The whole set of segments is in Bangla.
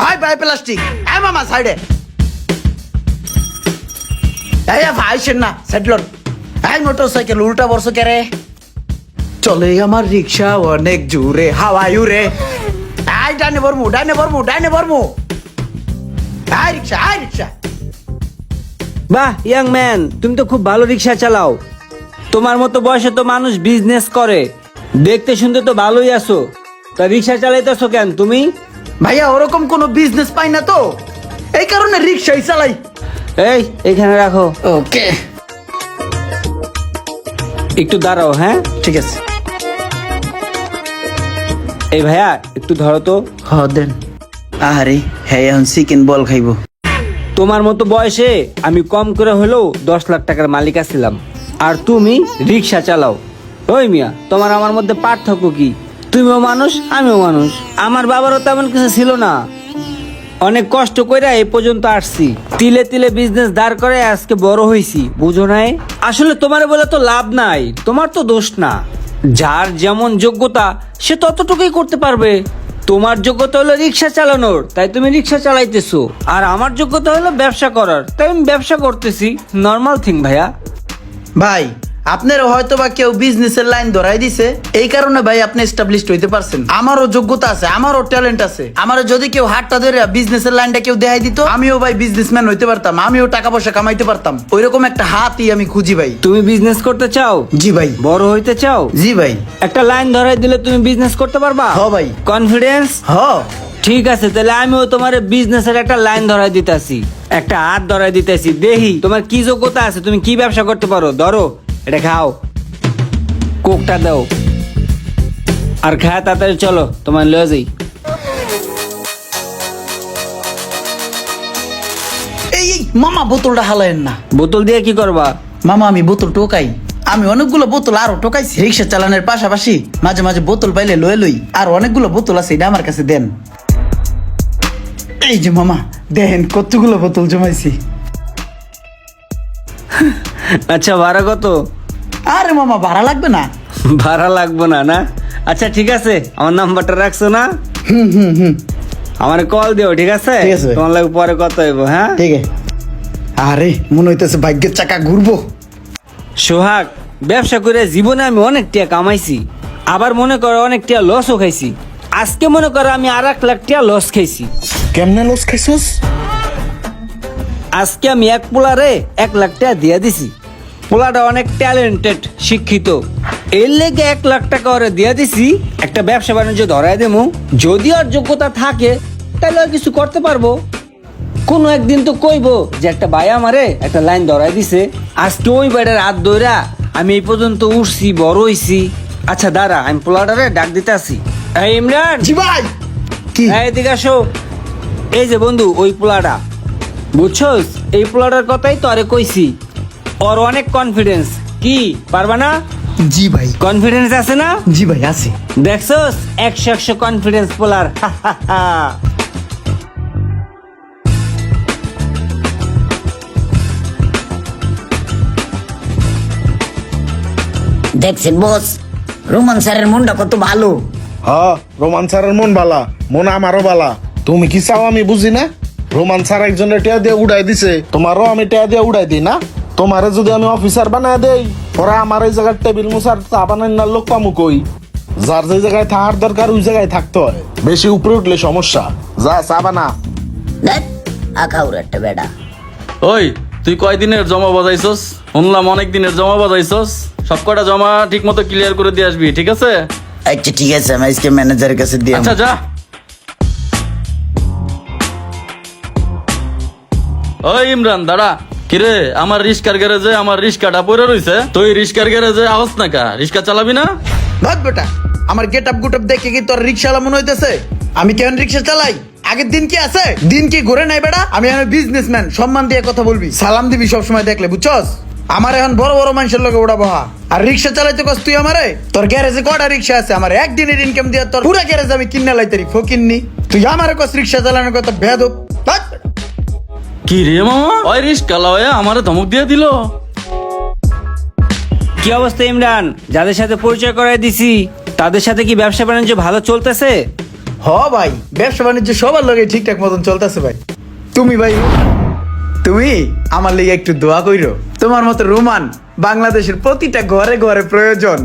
হাই ভাই প্লাস্টিক। এ মামা, সাইডে। এই ভাই না সাইডলন এই মোটর সাইকেল উল্টা বর্ষ কে রে? চলে আমার রিক্সা অনেক জোরে, হাওয়ায়ু রে। আই, ডানে বরমু ডানে বরমু ডানে বরমু। আই, রিক্সা আই, রিক্সা। বাহ, ইয়াং ম্যান, তুমি তো খুব ভালো রিক্সা চালাও। তোমার মতো বয়সে তো মানুষ বিজনেস করে। দেখতে শুনতে তো ভালোই আছো। তা রিক্সা চালাইতেছো কেন তুমি? ভাইয়া ওরকম কোনো বিজনেস পাই না তো। এই কারণে রিক্সাই চালাই। এই এখানে রাখো। ওকে। একটু দাঁড়াও হ্যাঁ? ঠিক আছে। এই ভাইয়া একটু ধরো তো। হ দেন। আরে হ্যাঁ এখন চিকেন বল খাইবো। তোমার মতো বয়সে আমি কম করে হলেও দশ লাখ টাকার মালিক আছিলাম। আর তুমি রিক্সা চালাও। ওই মিয়া, তোমার আমার মধ্যে পার্থক্য কি? তুমিও মানুষ, আমিও মানুষ। আমার বাবারও তেমন কিছু ছিল না। অনেক কষ্ট করে এই পর্যন্ত আসছি। তিলে তিলে বিজনেস দাঁড় করে আজকে বড় হয়েছি বুঝো নাই? আসলে তোমার বলে তো লাভ নাই, তোমার তো দোষ না। যার যেমন যোগ্যতা, সে ততটুকুই করতে পারবে। তোমার যোগ্যতা হলো রিক্সা চালানোর, তাই তুমি রিক্সা চালাইতেছো। আর আমার যোগ্যতা হলো ব্যবসা করার, তাই আমি ব্যবসা করতেছি। নর্মাল থিং ভাইয়া। ভাই আপনারও হয়তো বা কেউ বিজনেসের লাইন ধরাই দিছে। এই কারণে ভাই আপনি এস্টাবলিশড হইতে পারছেন। আমারও যোগ্যতা আছে আমারও ট্যালেন্ট আছে। আমারও যদি কেউ হাতটা ধরে বিজনেসের লাইনটা কেউ দেখাই দিত আমিও ভাই বিজনেসম্যান হইতে পারতাম আমিও টাকা পয়সা কামাইতে পারতাম। ওইরকম একটা হাতই আমি খুঁজি ভাই। তুমি বিজনেস করতে চাও? জি ভাই। বড় হইতে চাও? জি ভাই। একটা লাইন ধরাই দিলে তুমি বিজনেস করতে পারবা? হ ভাই। কনফিডেন্স হ। ঠিক আছে তাহলে আমিও তোমার বিজনেসের একটা লাইন ধরাই দিতেছি। একটা হাত ধরাই দিতেছি। দেখি তোমার কি যোগ্যতা আছে? তুমি কি ব্যবসা করতে পারো? ধরো এটা খাও। কোকটা দাও। আর খায় তাড়াতাড়ি চলো তোমার লয়ে যাই। এই এই, মামা বোতলটা হালায়েন না। বোতল দিয়ে কি করবা? মামা আমি বোতল টোকাই। আমি অনেকগুলো বোতল আরও টোকাইছি রিক্সা চালানোর পাশাপাশি মাঝে মাঝে বোতল পাইলে লয়ে লই। আর অনেকগুলো বোতল আছে এটা আমার কাছে দেন। এই যে মামা দেন কতগুলো বোতল জমাইছি। আচ্ছা ভাড়া কত? আরে মামা ভাড়া লাগবে না। ভাড়া লাগবে না না? আচ্ছা ঠিক আছে আমার নাম্বারটা রাখছো না? হুম হুম হুম। আমার কল দিও ঠিক আছে? তোমার লাগে পরে কথা হইব হ্যাঁ? ঠিক আছে। আরে মনে হইতেছে ভাগ্যের চাকা ঘুরবো। সোহাগ ব্যবসা করে জীবনে আমি অনেক টাকা কামাইছি আবার মনে করো অনেক টাকা লসও খাইছি। আজকে মনে করো আমি আর এক লাখ টাকা লস খাইছি। কেমনে লস খাইছস? আজকে আমি এক পোলারে এক লাখ টাকা দিয়ে দিছি। পোলাটা অনেক ট্যালেন্টেড শিক্ষিত। এর লেগে এক লাখ টাকা ওরে দিয়ে দিছি একটা ব্যবসা বাণিজ্য ধরাই দেবো। যদি ওর যোগ্যতা থাকে তাহলে আর কিছু করতে পারব। কোনো একদিন তো কইবো যে একটা ভাই আমারে একটা লাইন ধরাই দিছে। আজকে ওই বাইরের হাত ধরা আমি এই পর্যন্ত উঠছি বড় হইছি। আচ্ছা দাঁড়া আমি পোলাটারে ডাক দিতে আসি। এই ইমরান! জি ভাই! কি? এদিকে আসো। এই যে বন্ধু ওই পোলাটা। বুঝছস? এই পোলাটার কথাই তো আরে কইছি। ওর অনেক কনফিডেন্স কি পারবা না? জি ভাই। কনফিডেন্স আছে না? জি ভাই আছে। দেখছস? একশো একশো কনফিডেন্স পোলার। দেখছেন বস রোমান স্যারের মনটা কত ভালো। হ রোমান স্যারের মন বালা মন আমারও বালা তুমি কি চাও আমি বুঝি না? রোমান স্যার একজনের টিয়া দিয়ে উড়াই দিছে। তোমারও আমি টিয়া দিয়ে উড়াই দিই না? তোমারে যদি আমি অফিসার বানায় দেই পরে আমার এই জায়গার টেবিল মুসার চা বানাই না লোক পামু কই? যার যে জায়গায় থাকার দরকার ওই জায়গায় থাকতে হয়। বেশি উপরে উঠলে সমস্যা। যা চা বানা। আখাউর একটা বেড়া। ওই তুই কয়দিনের জমা বাজাইছস? শুনলাম অনেক দিনের জমা বাজাইছস। সব কটা জমা ঠিক মতো ক্লিয়ার করে দিয়ে আসবি ঠিক আছে? আচ্ছা ঠিক আছে আমি আজকে ম্যানেজারের কাছে দিয়ে আচ্ছা যা। ওই ইমরান, দাঁড়া। কিরে, আমার রিস্কার গ্যারেজে আমার রিস্কাটা পড়ে রইছে। তুই রিস্কার গ্যারেজে আওয়াজ না কা? রিস্কা চালাবি না? ভাগ বেটা, আমার গেট আপ গুট আপ দেখে কি তোর রিক্সাওয়ালা মনে হইতেছে? আমি কেন রিক্সা চালাই? আগের দিন কি আছে? দিন কি ঘুরে নাই বেটা? আমি এখন বিজনেসম্যান সম্মান দিয়ে কথা বলবি। সালাম দিবি সব সময় দেখলে, বুঝছস? আমার এখন বড় বড় মানুষের লোকে ওটা বহা। আর রিক্সা চালাইতে কস তুই আমারে? তোর গ্যারেজে কটা রিক্সা আছে? আমার একদিনের ইনকাম দিয়ে তোর পুরা গ্যারেজ আমি কিনে লাইতারি, ফকিননি। তুই আমারে কস রিক্সা চালানোর কথা বেদব কি রে মামা? ওই রিস্কা লয়ে আমারে ধমক দিয়ে দিল। কি অবস্থা ইমরান? যাদের সাথে পরিচয় করাই দিছি তাদের সাথে কি ব্যবসা বাণিজ্য ভালো চলতেছে? হ ভাই ব্যবসা বাণিজ্য সবার লগে ঠিকঠাক মতন চলতেছে ভাই। তুমি ভাই তুমি আমার লিগে একটু দোয়া কইরো। তোমার মতো রোমান বাংলাদেশের প্রতিটা ঘরে ঘরে প্রয়োজন।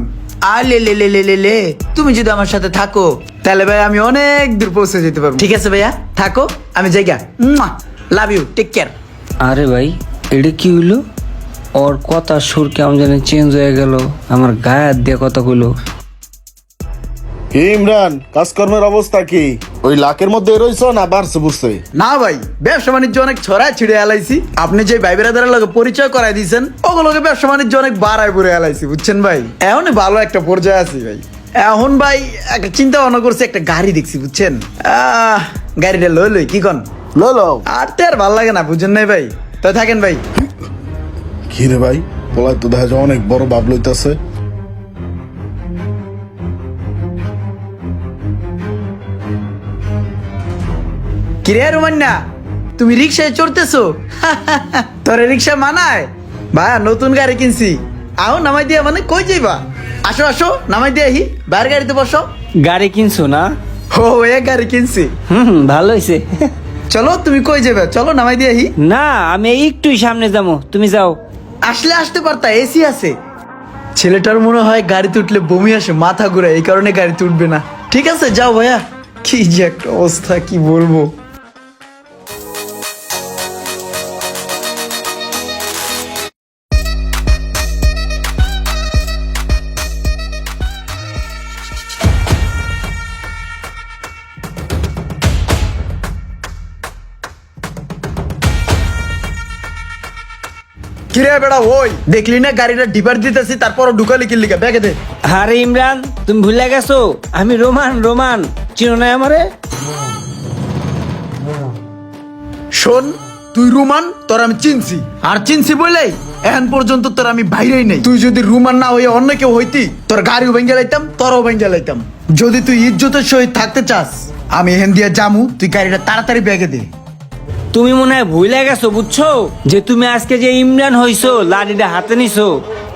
আলে লে লে লে লে লে তুমি যদি আমার সাথে থাকো তাহলে ভাই আমি অনেক দূর পৌঁছে যেতে পারব। ঠিক আছে ভাইয়া থাকো আমি জায়গা লাভ ইউ টেক কেয়ার আরে ভাই এটা কি হইল? ওর কথা সুর কেমন জানি চেঞ্জ হয়ে গেল। আমার গায়ে হাত দিয়ে কথা কইলো। কি ইমরান কাজকর্মের অবস্থা কি? ওই লাখের মধ্যে রইছ না বাড়ছে বুঝছে না ভাই ব্যবসা বাণিজ্য অনেক ছড়ায় ছিড়ে এলাইছি আপনি যে ভাই বেড়াদারের লগে পরিচয় করাই দিয়েছেন ওগুলোকে ব্যবসা বাণিজ্য অনেক বাড়ায় পড়ে এলাইছি বুঝছেন ভাই? এখন ভালো একটা পর্যায়ে আছি ভাই। এখন ভাই একটা চিন্তা ভাবনা করছি একটা গাড়ি দেখছি বুঝছেন? আহ, গাড়িটা লই লই কি কন? লো লো। আর তো আর ভালো লাগে না বুঝছেন নাই ভাই? তো থাকেন ভাই। কি রে ভাই? পোলায় তো দেখা যায় অনেক বড় ভাব লইতাছে কিরে রোমান্না? তুমি রিক্সায় চড়তেছো? তোরে রিক্সা মানায়? ভাই নতুন গাড়ি কিনছি। আও নামাই দিয়া মানে কই যাইবা? আসো আসো নামাই দিয়া আহি। বাইরের গাড়িতে বসো। গাড়ি কিনছো না? ও এ গাড়ি কিনছি। হুম হুম, ভালো হয়েছে চলো তুমি কই যাবে? চলো নামাই দিয়ে আহি। না আমি একটু সামনে যাব। তুমি যাও। আসলে আসতে পারতা এসি আছে। ছেলেটার মনে হয় গাড়িতে উঠলে বমি আসে মাথা ঘুরে এই কারণে গাড়িতে উঠবে না। ঠিক আছে যাও ভাইয়া। কি যে একটা অবস্থা কি বলব? কিরে বেড়া ওই। দেখলি না গাড়িটা ডিপার দিতেছি তারপর ঢুকালি কিনলি ব্যাগে দে। আরে ইমরান তুমি ভুলে গেছো? আমি রোমান রোমান। চিনো না আমারে? শোন তুই রুমান তোর আমি চিনছি। আর চিনছি বলেই এখন পর্যন্ত তোর আমি বাইরেই নেই। তুই যদি রুমান না হয়ে অন্য কেউ হইতি তোর গাড়িও ভেঙে লাইতাম তোরও ভেঙে লাইতাম। যদি তুই ইজ্জতের সহিত থাকতে চাস আমি এখান দিয়ে জামু তুই গাড়িটা তাড়াতাড়ি ব্যাগে দে। তুমি মনে হয় ভুলে গেছো, বুঝছ? যে তুমি আজকে যে ইমরান হইছো লাডিটা হাতে নিছো,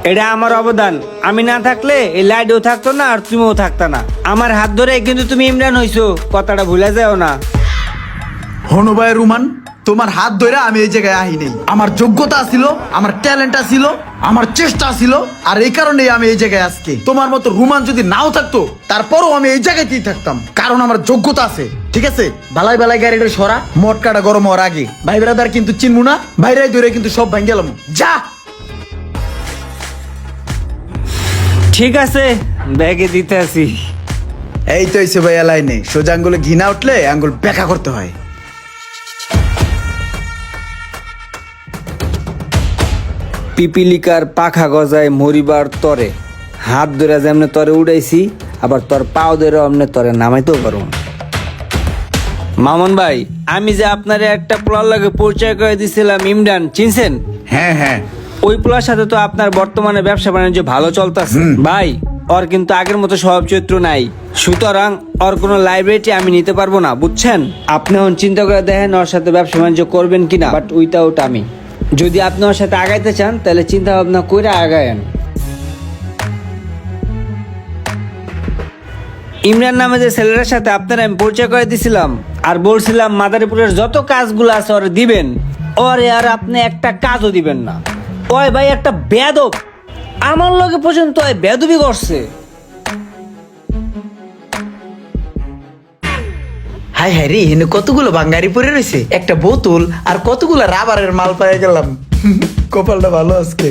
এটা আমার অবদান। আমি না থাকলে এই লাইডও থাকতো না আর তুমিও থাকতা না। আমার হাত ধরে কিন্তু তুমি ইমরান হইছো, কথাটা ভুলে যাও না। হনুবায় রুমান? তোমার হাত ধরে আমি এই জায়গায় আহি নেই। আমার যোগ্যতা ছিল আমার ট্যালেন্ট ছিল আমার চেষ্টা ছিল আর এই কারণেই আমি এই জায়গায় আজকে। তোমার মতো রুমান যদি নাও থাকতো তারপরও আমি এই জায়গাতেই থাকতাম। কারণ আমার যোগ্যতা আছে ঠিক আছে? বালাই বালাই গাড়িটা সরা মটকাটা গরম হওয়ার আগে। ভাই ব্রাদার কিন্তু চিনবো না ভাইরাই ধরে কিন্তু সব ভাঙ গেলাম যা! ঠিক আছে ব্যাগে দিতে আসি এই তো এসে ভাইয়া লাইনে। সোজা আঙ্গুলে ঘিনা উঠলে আঙ্গুল ব্যাখ্যা করতে হয়। পিপিলিকার পাখা গজায় মরিবার তরে। হাত ধরে যেমনে তরে উড়াইছি আবার তোর পাও ধরে অমনে তরে নামাইতেও পারো মামন ভাই আমি যে আপনার একটা পোলার লাগে পরিচয় করে দিছিলাম ইমরান চিনছেন? হ্যাঁ হ্যাঁ। ওই পোলার সাথে তো আপনার বর্তমানে ব্যবসা বাণিজ্য ভালো চলতেছে। ভাই ওর কিন্তু আগের মতো স্বভাব চরিত্র নাই। সুতরাং ওর কোনো লাইব্রেরিটি আমি নিতে পারব না বুঝছেন? আপনি এখন চিন্তা করে দেখেন ওর সাথে ব্যবসা বাণিজ্য করবেন কিনা বাট উইথাউট আমি। যদি আপনি ওর সাথে আগাইতে চান, তাহলে চিন্তা ভাবনা করে আগায়েন। ইমরান নামে যে ছেলেটার সাথে আপনার আমি পরিচয় করে দিছিলাম, আর বলছিলাম মাদারীপুরের যত কাজগুলো আছে ওরে দিবেন, ওরে আর আপনি একটা কাজও দিবেন না। ওই ভাই একটা বেদব আমার লগে পর্যন্ত ওই বেদবি করছে। হাই হাই রে এনে কতগুলো বাঙ্গারি পরে রয়েছে? একটা বোতল আর কতগুলো রাবারের মাল পেয়ে গেলাম। কপালটা ভালো আজকে।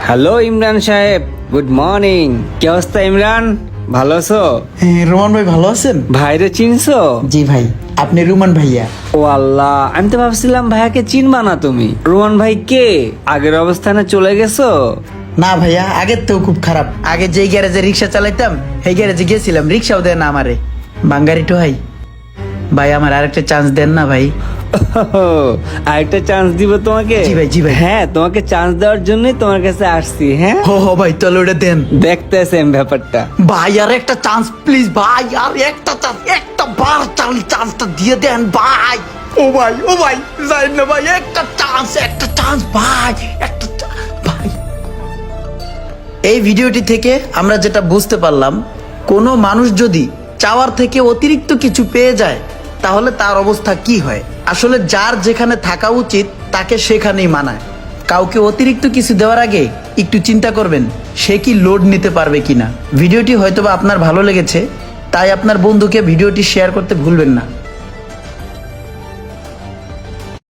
হ্যালো ইমরান সাহেব গুড মর্নিং। কি অবস্থা ইমরান? ভালো আছো? রোমান ভাই ভালো আছেন? ভাইরে চিনছো? জি ভাই আপনি রুমান ভাইয়া। ও আল্লাহ আমি তো ভাবছিলাম ভাইয়াকে চিনবা না তুমি। রোমান ভাই কে? আগের অবস্থানে চলে গেছো? না ভাইয়া আগের তো খুব খারাপ। আগে যেই গ্যারেজে রিক্সা চালাইতাম সেই গ্যারেজে গেছিলাম রিক্সাও দেয় না আমারে। বাঙ্গারি তো ভাই ভাই আমার আরেকটা চান্স দেন না ভাই। আরেকটা চান্স দিব তোমাকে? জি ভাই, জি ভাই। হ্যাঁ তোমাকে চান্স দেওয়ার জন্যই তোমার কাছে আসছি হ্যাঁ? হো হো ভাই তাহলে ওটা দেন। দেখতেছেন ব্যাপারটা। ভাই আর একটা চান্স প্লিজ ভাই আর একটা চান্স একটা বার চাল চান্সটা দিয়ে দেন ভাই। ও ভাই ও ভাই যাই না ভাই একটা চান্স একটা চান্স ভাই এই ভিডিওটি থেকে আমরা যেটা বুঝতে পারলাম, কোনো মানুষ যদি চাওয়ার থেকে অতিরিক্ত কিছু পেয়ে যায়, তাহলে তার অবস্থা কি হয়? আসলে যার যেখানে থাকা উচিত, তাকে সেখানেই মানায়। কাউকে অতিরিক্ত কিছু দেওয়ার আগে একটু চিন্তা করবেন, সে কি লোড নিতে পারবে কিনা। ভিডিওটি হয়তোবা আপনার ভালো লেগেছে, তাই আপনার বন্ধুকে ভিডিওটি শেয়ার করতে ভুলবেন না।